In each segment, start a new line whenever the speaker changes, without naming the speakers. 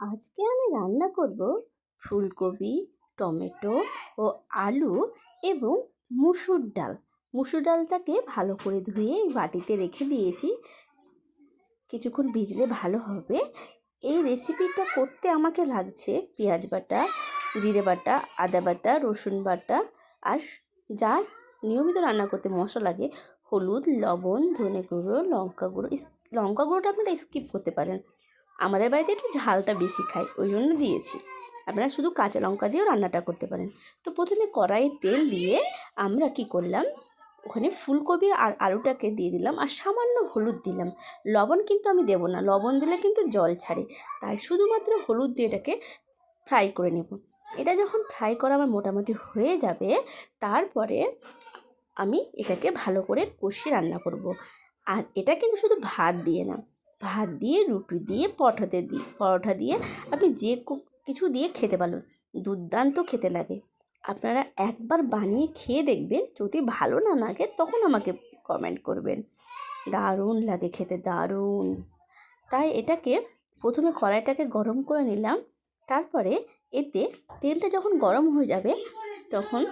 আজকে আমি রান্না করব ফুলকপি, টমেটো ও আলু এবং মুসুর ডাল। মুসুর ডালটাকে ভালো করে ধুয়ে বাটিতে রেখে দিয়েছি। কিছুক্ষণ ভিজলে ভালো হবে। এই রেসিপিটা করতে আমাকে লাগছে পেঁয়াজ বাটা, জিরে বাটা, আদা বাটা, রসুন বাটা আর যা নিয়মিত রান্না করতে মশলা লাগে, হলুদ, লবণ, ধনে গুঁড়ো, লঙ্কা গুঁড়ো লঙ্কা গুঁড়োটা আপনারা স্কিপ করতে পারেন। আমাদের বাড়িতে একটু ঝালটা বেশি খাই, ওই জন্য দিয়েছি। আপনারা শুধু কাঁচা লঙ্কা দিয়েও রান্নাটা করতে পারেন। তো প্রথমে কড়াইয়ে তেল দিয়ে আমরা কি করলাম, ওখানে ফুলকপি আর আলুটাকে দিয়ে দিলাম আর সামান্য হলুদ দিলাম। লবণ কিন্তু আমি দেবো না, লবণ দিলে কিন্তু জল ছাড়ে। তাই শুধুমাত্র হলুদ দিয়ে এটাকে ফ্রাই করে নেব। এটা যখন ফ্রাই করা আমার মোটামুটি হয়ে যাবে, তারপরে আমি এটাকে ভালো করে কষিয়ে রান্না করব। আর এটা কিন্তু শুধু ভাত দিয়ে না ভাত দিয়ে, রুটি দিয়ে পরোঠাতে দিই পরোঠা দিয়ে আপনি যে কিছু দিয়ে খেতে পারেন দুর্দান্ত খেতে লাগে। আপনারা একবার বানিয়ে খেয়ে দেখবেন, যদি ভালো না লাগে তখন আমাকে কমেন্ট করবেন। দারুণ লাগে খেতে, দারুণ। তাই এটাকে প্রথমে কড়াইটাকে গরম করে নিলাম, তারপরে এতে তেলটা যখন গরম হয়ে যাবে, তখন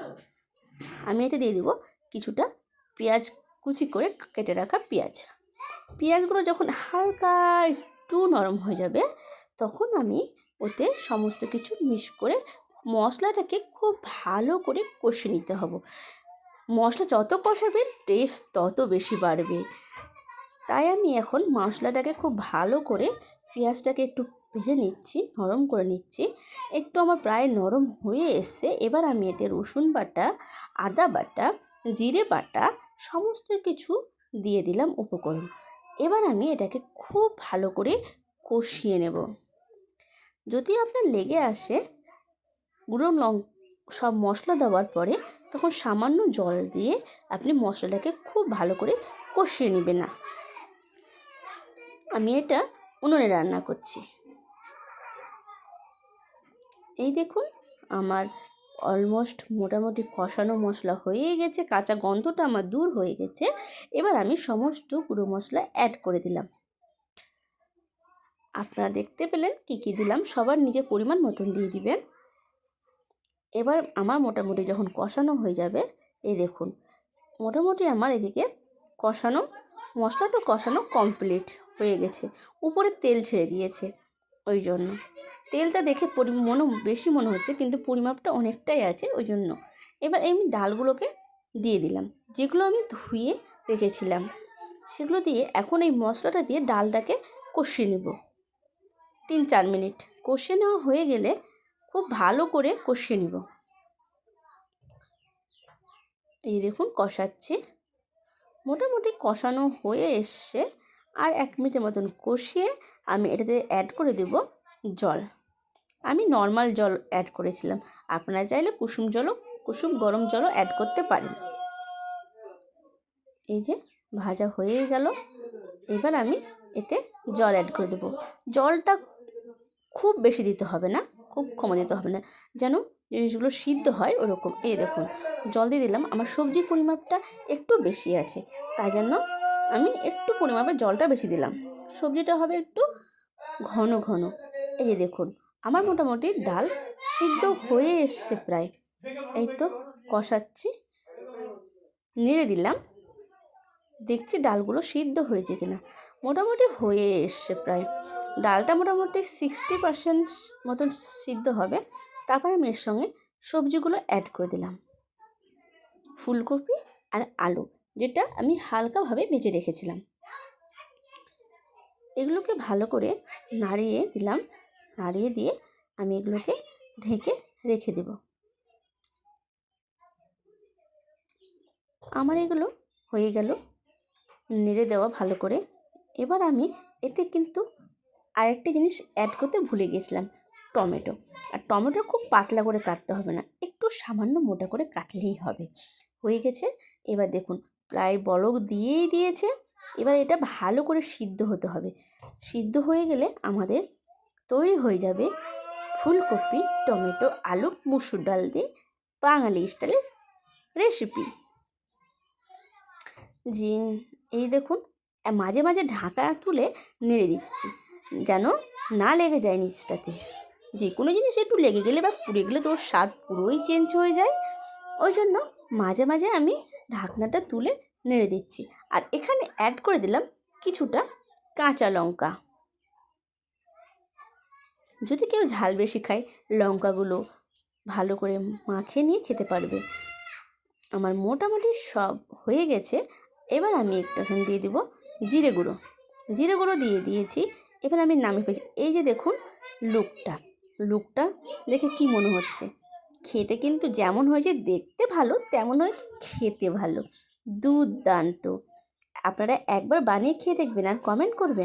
আমি এতে দিয়ে দেবো কিছুটা পেঁয়াজ কুচি করে কেটে রাখা পেঁয়াজ। পেঁয়াজগুলো যখন হালকা একটু নরম হয়ে যাবে, তখন আমি ওতে সমস্ত কিছু মিক্স করে মশলাটাকে খুব ভালো করে কষে নিতে হবে। মশলা যত কষাবেন টেস্ট তত বেশি বাড়বে। তাই আমি এখন মশলাটাকে খুব ভালো করে পেঁয়াজটাকে একটু ভেজে নিচ্ছি, নরম করে নিচ্ছি। একটু আমার প্রায় নরম হয়ে এসছে। এবার আমি এতে রসুন বাটা, আদা বাটা, জিরে বাটা, সমস্ত কিছু দিয়ে দিলাম উপকরণ। এবার আমি এটাকে খুব ভালো করে কষিয়ে নেব। যদি আপনার লেগে আসে, গুঁড়ো লং, সব মশলা দেওয়ার পরে তখন সামান্য জল দিয়ে আপনি মশলাটাকে খুব ভালো করে কষিয়ে নেবেন না। আমি এটা উনুনে রান্না করছি। এই দেখুন, আমার অলমোস্ট মোটামুটি কষানো মশলা হয়ে গেছে, কাঁচা গন্ধটা আমার দূর হয়ে গেছে। এবার আমি সমস্ত গুঁড়ো মশলা অ্যাড করে দিলাম। আপনারা দেখতে পেলেন কী কী দিলাম, সবার নিজের পরিমাণ মতন দিয়ে দিবেন। এবার আমার মোটামুটি যখন কষানো হয়ে যাবে, এই দেখুন, মোটামুটি আমার এদিকে কষানো, মশলাটা কষানো কমপ্লিট হয়ে গেছে। উপরে তেল ছেড়ে দিয়েছে। ওই জন্য। তেলটা দেখে পরি, মনে, বেশি মনে হচ্ছে, কিন্তু পরিমাপটা অনেকটাই আছে ওই জন্য। এবার আমি ডালগুলোকে দিয়ে দিলাম, যেগুলো আমি ধুয়ে রেখেছিলাম। সেগুলো দিয়ে এখন এই মশলাটা দিয়ে ডালটাকে কষিয়ে নেব। তিন, চার মিনিট। কষিয়ে নেওয়া হয়ে গেলে খুব ভালো করে কষিয়ে নেব। এই দেখুন, কষাচ্ছি। মোটামুটি কষানো হয়ে এসছে। আর এক মিনিটের মতন কষিয়ে আমি এটাতে অ্যাড করে দেব জল। আমি নর্মাল জল অ্যাড করেছিলাম। আপনারা চাইলে কুসুম জলও, কুসুম গরম জলও অ্যাড করতে পারেন। এই যে, ভাজা হয়ে গেল। এবার আমি এতে জল অ্যাড করে দেবো। জলটা খুব বেশি দিতে হবে না, খুব কম দিতে হবে না। যেন জিনিসগুলো সিদ্ধ হয় ওরকম। এই দেখুন, জল দিয়ে দিলাম। আমার সবজির পরিমাপটা একটু বেশি আছে। তাই জন্য আমি একটু পরিমাপে জলটা বেশি দিলাম। সবজিটা হবে একটু ঘন ঘন। এই যে দেখুন, আমার মোটামুটি ডাল সিদ্ধ হয়ে এসছে প্রায়। এই তো কষাচ্ছি, নেড়ে দিলাম। দেখছি ডালগুলো সিদ্ধ হয়েছে কিনা। মোটামুটি হয়ে এসছে প্রায়। ডালটা মোটামুটি সিক্সটি পার্সেন্ট মতন সিদ্ধ হবে। তারপরে আমি এর সঙ্গে সবজিগুলো অ্যাড করে দিলাম। ফুলকপি আর আলু। যেটা আমি হালকাভাবে ভেজে রেখেছিলাম। এগুলোকে ভালো করে নাড়িয়ে দিলাম। নাড়িয়ে দিয়ে আমি এগুলোকে ঢেকে রেখে দেব। আমার এগুলো হয়ে গেল। নেড়ে দেওয়া ভালো করে। এবার আমি এতে কিন্তু আরেকটা জিনিস অ্যাড করতে ভুলে গেছিলাম, টমেটো। আর টমেটো খুব পাতলা করে কাটতে হবে না, একটু সামান্য মোটা করে কাটলেই হবে। হয়ে গেছে। এবার দেখুন প্রায় বলক দিয়েই দিয়েছে। এবার এটা ভালো করে সিদ্ধ হতে হবে। সিদ্ধ হয়ে গেলে আমাদের তৈরি হয়ে যাবে ফুলকপি, টমেটো, আলু, মুসুর ডাল দিয়ে বাঙালি স্টাইলের রেসিপি জি এই দেখুন, মাঝে মাঝে ঢাকা তুলে নেড়ে দিচ্ছি যেন না লেগে যায় নিচটাতে। যে কোনো জিনিস একটু লেগে গেলে বা পুড়ে গেলে তো ওর স্বাদ পুরোই চেঞ্জ হয়ে যায়। ওই জন্য মাঝে মাঝে আমি ঢাকনাটা তুলে নেড়ে দিচ্ছি। আর এখানে অ্যাড করে দিলাম কিছুটা কাঁচা লঙ্কা। যদি কেউ ঝাল বেশি খায়, লঙ্কাগুলো ভালো করে মাখে নিয়ে খেতে পারবে। আমার মোটামুটি সব হয়ে গেছে। এবার আমি একটু এখন দিয়ে দিব জিরে গুঁড়ো। জিরে গুঁড়ো দিয়ে দিয়েছি। এবার আমি নামিয়ে ফেলেছি। এই যে দেখুন, লুকটা। লুকটা দেখে কি মনে হচ্ছে? খেতে কিন্তু যেমন হয়েছে দেখতে ভালো, তেমন হয়েছে খেতে ভালো। দুর্দান্ত। আপনারা একবার বানিয়ে খেয়ে দেখবেন আর কমেন্ট করবেন।